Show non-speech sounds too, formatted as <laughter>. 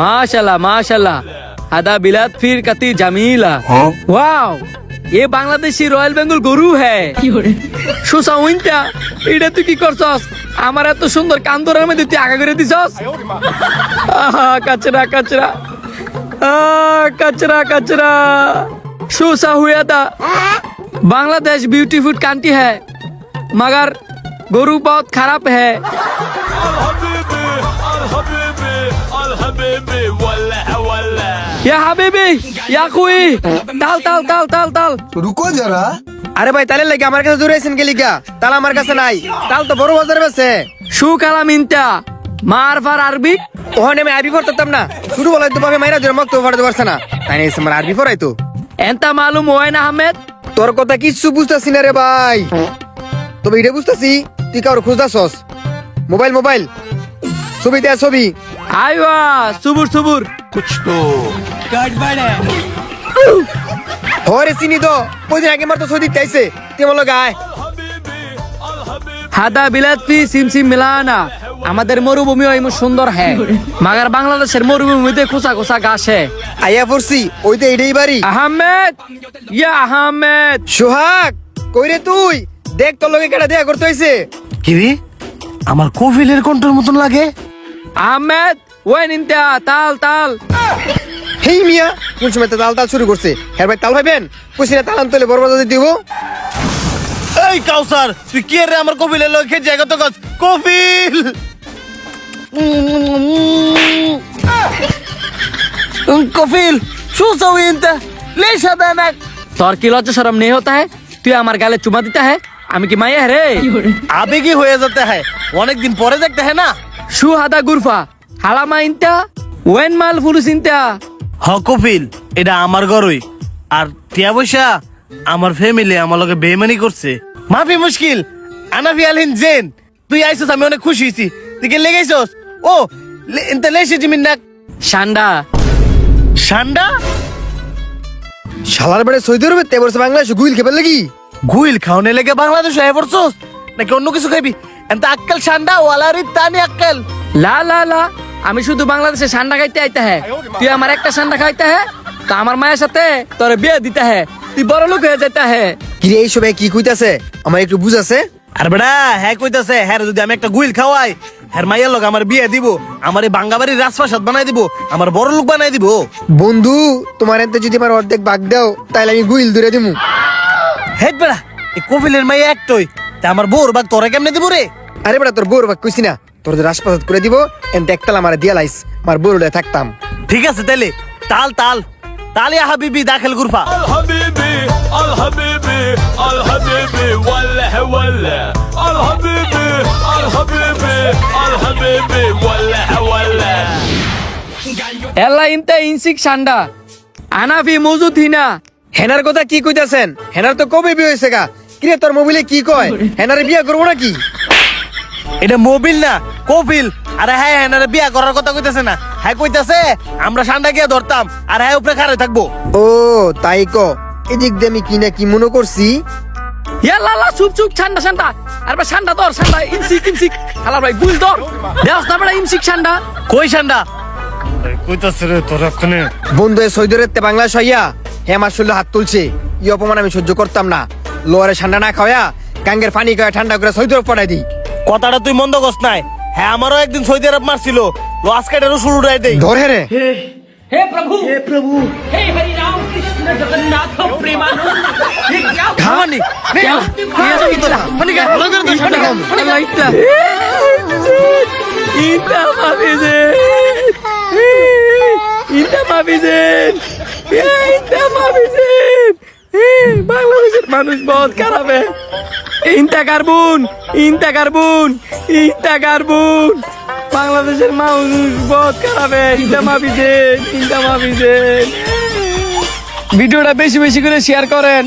মাশাল্লাহ মাশাল্লাহ আদা বিলাত ফির কাতি জামিলা। ওয়াও এ বাংলাদেশি রয়্যাল বেঙ্গল গরু হ্যাঁ এটা তুই কি করছস? আমার এত সুন্দর কান্দরের মধ্যে তুই আগা করে দিছস? কাচরা কাচরা। কাচরা কাচরা। সুসা হুয়া দা বাংলাদেশ বিউটিফুল কান্ট্রি হ্যাঁ মাগার গরু বহুত খারাপ হ্যাঁ حبيبي ولا ولا রুকো আরে ভাই আমার কাছে দূরে আছেন আমার কাছে নাই। তাল তো বড় বেছে কালাম ইনতা মার ফার আরবি। ওখানে আমি আরবি পড়তাম না। শুরু বলে তো ভাবে মাইরা জন্মক তো পড়তে পারছে না। তাই না আমার আরবি পড়াই তো। এন্তা মালুম ওয়েন আহমেদ তোর কথা কিছু বুঝতাছি না রে ভাই। তবে এটা বুঝতেছি তুই কারোর খোঁজদাস মোবাইল মোবাইল। ছবি দেয় ছবি। आयवा सुबुर सुबुर হরে চিনি তো ওই দিন আগে মার তো ছবি দিতে আইছে তুই আমার গায় হাদা বিলাতি সিম সিম মিলানা আমাদের মরুভূমি এমন সুন্দর হ্যাঁ মাগার বাংলাদেশের মরুভূমিতে খোসা খোসা ঘাস হ্যাঁ আইয়া পড়ছি ওই তো এটাই বাড়ি আহমেদ ইয়া আহমেদ সোহাগ কই রে তুই দেখ তোর লগে কেটা দেয়া করতে হইছে কিরে আমার কোভিলের কণ্ঠের মতন লাগে আহমেদ ওয়েন ইন্তা তাল তাল। হেই মিয়া কোন সময় তাল তাল শুরু করছে? হ্যাঁ ভাই তাল ভাইবেন? কইছি না তালান তোলে বড় বাজারে দিব। এই কাউসার তুই কে রে আমার কোভিলের লোক খেয়ে জায়গা তো গাছ কোভিল কফিল সুসা ইন্তা লেশা দানাক তোর কি লজ্জা শরম নেই হতা है তুই আমার গালে চুমা দিতা है আমি কি মাইয়া রে? আবেগী হয়ে যেতে হয়। অনেকদিন পরে দেখতে হয় না? শু হাদা গুরফা হালামা ইন্তা ওয়েন মাল ফুলুস ইন্তা। হ কপিল এটা আমার ঘরই। আর টিয়া পয়সা আমার ফ্যামিলি আমার লগে বেমানি করছে। মাফি মুশকিল আনাফি আলহিন জেন। তুই আইসস আমি অনেক খুশি হয়েছি তুই কে লেগেছস ও লে- এনতে লেসে জিমিন না। শান্ডা সান্ডা? শালার বেড়ে সৌদি আরবে তে বলছে বাংলাদেশ গুইল খেপে লাগি? গুইল খাওনে লেগে বাংলাদেশ পড়ছস? নাকি অন্য কিছু খাইবি? এনতে আক্কেল সান্ডা ওয়ালারি তানি আক্কেল। লা লা লা আমি শুধু বাংলাদেশে সান্ডা খাইতে আইতে হ্যাঁ তুই আমার একটা সান্ডা খাইতে হ্যাঁ তা আমার মায়ের সাথে তোর বিয়ে দিতে হ্যাঁ তুই বড় লোক হয়ে যেতে হ্যাঁ কি রে এই সবাই কি কইতাছে? আমার একটু বুঝাছে? আর বেড়া হ্যাঁ কইতাছে হ্যাঁ যদি আমি একটা গুইল খাওয়াই হ্যাঁ মাইয়ার লোক আমার বিয়ে দিব আমার এই বাঙ্গাবাড়ির রাজপ্রাসাদ বানাই দিব আমার বড় লোক বানাই দিব। বন্ধু তোমার এতে যদি আমার অর্ধেক বাগ দাও তাহলে আমি গুইল দূরে দিমু। হেট বেড়া এই কপিলের মাইয়া একটই। আমার বউর বাঘ তোরা কেমনে দিব রে? আরে বেটা তোর বউর বাঘ কইছি না। তোর যে রাজপ্রাসাদ করে দিব এন দেখতাল আমার দিয়া লাইস। আমার বউর থাকতাম। ঠিক আছে তাইলে। তাল তাল। তালিয়া হাবিবি দাখিল গুরফা। আল হাবিবি আল হাবিবি আল হাবিবি ওয়াল্লাহ ওয়াল্লাহ। আল হাবিবি আল হাবিবি আল হাবিবি ওয়াল্লাহ ওয়াল্লাহ। এলা ইনতা ইনসিক সান্ডা। আনাফি মজুদ হিনা। হেনার কথা কি কইতাছেন? হেনার তো কবি বিয়ে হইছে গা? কিরে তোর মোবাইলে কি কয়? <laughs> হেনারে বিয়ে করব নাকি? এটা মোবিল না কপিল। আরে হ্যাঁ বিয়া করার কথা কইতাছে না। হ্যাঁ কইতাছে আমরা সান্ডা গিয়ে ধরতাম আর হ্যাঁ উপরে খারে থাকব। ও তাই ক। এদিক দিয়ে আমি কি না কি মনে করছি? ইয়াল্লা চুপ চুপ ঠান্ডা ঠান্ডা আর বা ঠান্ডা ঠান্ডা ইনসিক ইনসিক হালা ভাই গুল দর দেওস না বড় ঠান্ডা কই সান্ডা? কইতাছে রে তোর এক্ষুনি বন্ধু এই সৌদি আরব বাংলাদেশ হইয়া হে আমার শরীরে হাত তুলছে। ই অপমান আমি সহ্য করতাম না। লোয়ারে ঠান্ডা না খাওয়া গাঙ্গের পানি খাওয়া ঠান্ডা করে সৌদি আরব পাঠাই দিই। কথাটা তুই মন্দ করস নাই। হ্যাঁ আমারও একদিন সৌদি আরব মারছিল। লো আজকে এটারও শুরু উঠাই দেই। ধরে রে। হে প্রভু। হে প্রভু। হে হরি রাম কৃষ্ণ জগন্নাথ প্রেমানন্দ। ধামানি নে কে ইতলা মানে। কে ভালো করে তো ঠান্ডা খাওয়ানি আল্লাহ ইত্তা ইন্তা মাফিজে ইন্তা মাফিজে ইন্তা মাফিজে বাংলাদেশের মানুষ বহুত খারাপ ইনটা carbon carbon carbon carbon carbon বাংলাদেশের মানুষ বহুত খারাপ মাফি ইন্তা মাফিজে ইন্তা মাফিজে ভিডিওটা বেশি বেশি করে শেয়ার করেন।